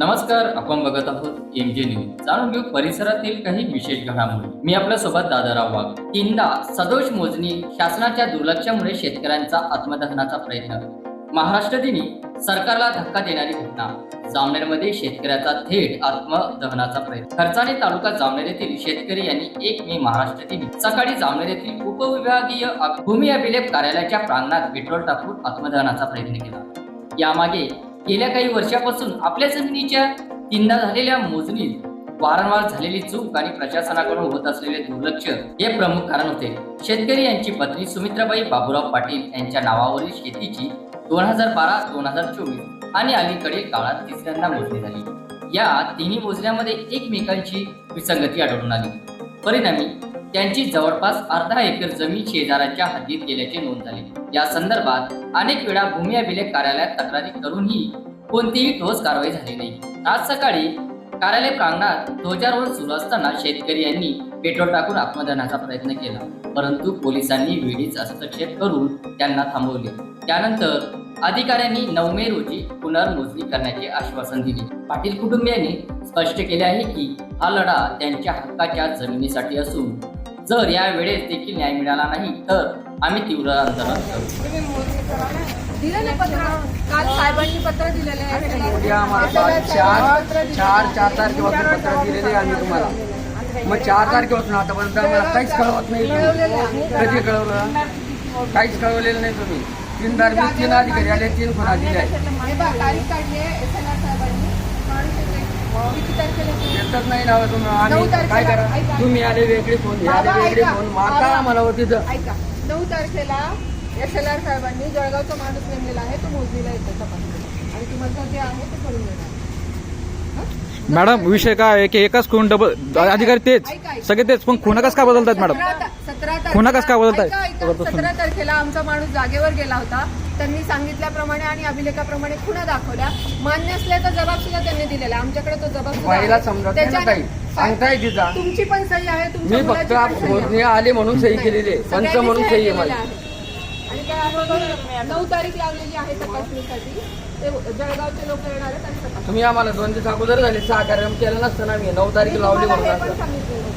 नमस्कार आपण बघत आहोत एम जे न्यूज जाणून घेऊ परिसरातील काही विशेष घडामोडी. मी आपल्यासोबत दादाराव वाघ. तीनदा सदोष मोजणी शासनाच्या दुर्लक्षामुळे शेतकऱ्यांचा आत्मदहनाचा प्रयत्न. महाराष्ट्र दिनी सरकारला धक्का देणारी घटना. जामनेरमध्ये शेतकऱ्याचा थेट आत्मदहनाचा प्रयत्न. खर्चाने तालुका जामनेर येथील शेतकरी यांनी एक मे महाराष्ट्र दिनी सकाळी जामनेर येथील उपविभागीय भूमी अभिलेख कार्यालयाच्या प्रांगणात पेट्रोल टाकून आत्मदहनाचा प्रयत्न केला. यामागे गेल्या काही वर्षापासून आपल्या जमिनीच्या तीनदा झालेल्या मोजणीत वारंवार झालेली चूक आणि प्रशासनाकडून होत असलेले दुर्लक्ष हे प्रमुख कारण होते. शेतकरी यांची पत्नी सुमित्राबाई बाबूराव पाटील यांच्या नावावरील शेतीची दोन हजार बारा दोन हजार चोवीस आणि अलीकडील काळात तिसऱ्यांदा मोजणी झाली. या तिन्ही मोजण्यामध्ये एकमेकांची विसंगती आढळून आली. परिणामी त्यांची जवळपास अर्धा एकर जमीन शेजाऱ्याच्या हद्दीत गेल्याचे नोंद झाले. या संदर्भात अनेक वेळा भूमी अभिलेख कार्यालयात तक्रारी करूनही कोणतीही ठोस कारवाई झाली नाही. आज सकाळी कार्यालय प्रांगणात ध्वजारोहण सुरू असताना शेतकरी यांनी पेट्रोल टाकून आत्मदहनाचा प्रयत्न केला. परंतु पोलिसांनी वेळीच हस्तक्षेप करून त्यांना थांबवले. त्यानंतर अधिकाऱ्यांनी नऊ मे रोजी पुनर्मोजणी करण्याचे आश्वासन दिले. पाटील कुटुंबियांनी स्पष्ट केले आहे की हा लढा त्यांच्या हक्काच्या जमिनीसाठी असून जर या वेळेस देखील न्याय मिळाला नाही तर आम्ही तीव्र आंदोलन करू. दिलं ना पत्र. काल साहेबांनी पत्र दिलेलं आहे. उद्या आम्हाला चार चार चार तारखेपासून पत्र दिलेले आम्ही तुम्हाला. मग चार तारखेपासून आतापर्यंत आम्हाला काहीच कळवत नाही. कधी कळवलं? काहीच कळवलेलं नाही तुम्ही. तीन तारखे तीन अधिकारी आले तीन खुना दिले आहे हे बघा, तारीख काढली आहे एस एल आर साहेबांनी माणूस येते. किती तारखेला येते? येतच नाही ना तुम्ही नऊ आम्ही तारखेला काय करा ऐका. तुम्ही आले वेगळे फोन हे आले बाबा, वेगळे ऐका. फोन माता बाबा. आम्हाला होती ऐका नऊ तारखेला एस एल आर साहेबांनी जळगावचा माणूस नेमलेला आहे तो मोजणीला येतो तपासणी आणि तुम्हाला जे आहे ते करून देणार मॅडम विषय काय आहे की एकाच खून डबल अधिकारी तेच सगळे तेच पण खुना कसं काय बदलतात मॅडम? खुणा कसं? ऐका, ऐका. सतरा तारखेला आमचा माणूस जागेवर गेला होता. त्यांनी सांगितल्याप्रमाणे आणि अभिलेखाप्रमाणे खुणा दाखवल्या. मान्य असल्याचा जबाब सुद्धा त्यांनी दिलेला. आमच्याकडे तो जबाब सांगताय तिचा तुमची पण सही आहे मी फक्त आली म्हणून सही केलेली आहे. पंच म्हणून सही आहे. आहे, नऊ तारीख लावलेली आहे तपासणीसाठी. ते जळगावचे लोक येणार आहेत आणि तुम्ही आम्हाला दोन दिवस अगोदर झाले सहा कार्यक्रम केला नसतं ना मी नऊ तारीख लावली म्हणून हे.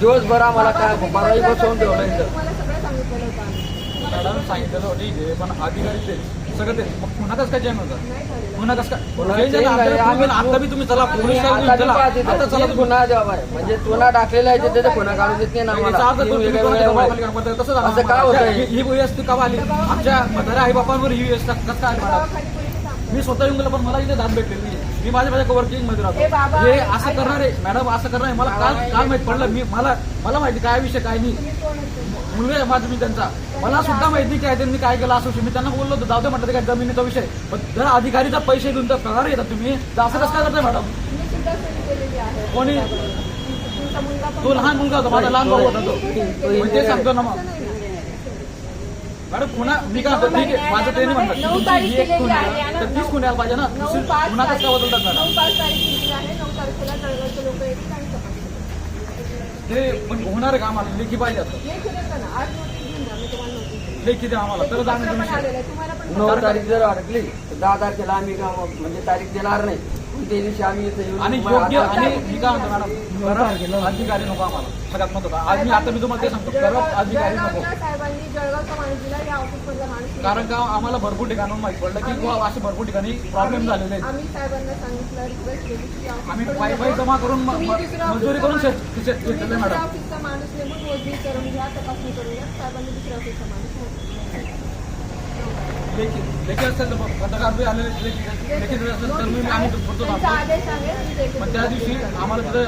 दिवसभर आम्हाला काय बारावी पण बसवून ठेवलं इथं तुम्हाला सगळं सांगितलेलं होतं आम्ही. मॅडम सांगितलं होतं ठीक आहे पण अधिकारी तेच सगळं तेच मग पुन्हा कसं काय चेंज होतं? नाही झालेलं. पुन्हा कसं काय? पुन्हा change आहे ना, change आहे. आता आम्ही- आता बी तुम्ही चला पोलीस आता पाहते तर गुन्हा आहे. म्हणजे तुला टाकलेला आहे त्याचे गुन्हा काढून देत नाही ना याचा आम्हाला. अर्थ तीन तुम्ही वेगळ्या कोणाच्या वेगळ्या दबावाखाली काम करताय, तसं झालं असं का आम्हाला. ही ही व्यवस्थित का आली आमच्या म्हाताऱ्या आई बापांवर ही व्यवस्था कसं काय आली मॅडम. मी स्वतः येऊन गेलो पण मला इथे दाद भेटलेली नाही मी माझ्या माझ्या वर्किंगमध्ये राहतो. हे. असं करणार आहे मॅडम असं करणार आहे मला काल काल माहीत पडलं? मी मला मला माहिती काय विषय काय नाही? मुलगा आहे माझा मी त्यांचा. मला सुद्धा माहिती काय त्यांनी काय केलं असं मी त्यांना बोललो होतो जाऊ दे म्हटलं काय जमिनीचा विषय पण जर अधिकारीचा पैसे देऊन तर पगार येतात तुम्ही? तर असं कसं काय करताय मॅडम कोणी? तो लहान मुलगा होता माझा लहान भाऊ होता तो. ते सांगतो ना मग. मॅडम पुन्हा मी काय म्हणतो ठीक आहे माझं ते नाही म्हणतात नऊ तुमची तारीख ही एक आहे आणि तर तीस पाहिजे ना. नऊ दुसरी- पाच पुन्हा कसं काय तारीख- बदलतात नऊ मॅडम पाच तारीख दिली आहे नऊ तारखेला जळगावचे लोक येतील आणि तपासणी करतील. ते पण होणार आहे का आम्हाला? लेखी पाहिजे आता. केलं का ना आज नोटीस घेऊन जा मी तुम्हाला नोटीस लेखी द्या आम्हाला तरच आम्ही पत्र पण तुम्ही आलेलं आहे. तुम्हाला पण नऊ तारीख जर अडकली तर दहा तारखेला आम्ही म्हणजे तारीख देणार नाही. दिवशी आम्ही इथं येऊन आणि तुम्हाला योग्य आता- आणि मी काय म्हणतो मॅडम खरं अधिकारी नको आम्हाला. सगळ्यात महत्वाचं आज मी आता मी तुम्हाला ते सांगतो. खरंच अधिकारी नको. जळगावच्या साहेबांनी जळगावचा माणूस दिला या ऑफिस मधला माणूस दिला. कारण का आम्हाला भरपूर ठिकाणाहून माहिती पडलं की बुवा असे भरपूर ठिकाणी प्रॉब्लेम झालेले आहेत. आम्ही साहेबांना सांगितलं रिक्वेस्ट केली की या आम्ही ऑफिसकडून वाय फाय नको. जमा करून म- तुम्ही म- दुसऱ्या मजुरी ऑफिसचा करून शेत माणूस- शेत- तुम्ही शेत- दुसऱ्या मॅडम. ऑफिसचा माणूस नेमून मोजणी करून घ्या तपासणी करून घ्या. साहेबांनी दुसऱ्या ऑफिसचा माणूस नेमला. लेखी लेखी असेल तर पत्रकार बी आलेले लेखी असेल तर मी आम्ही देते पण त्या दिवशी आम्हाला तिथे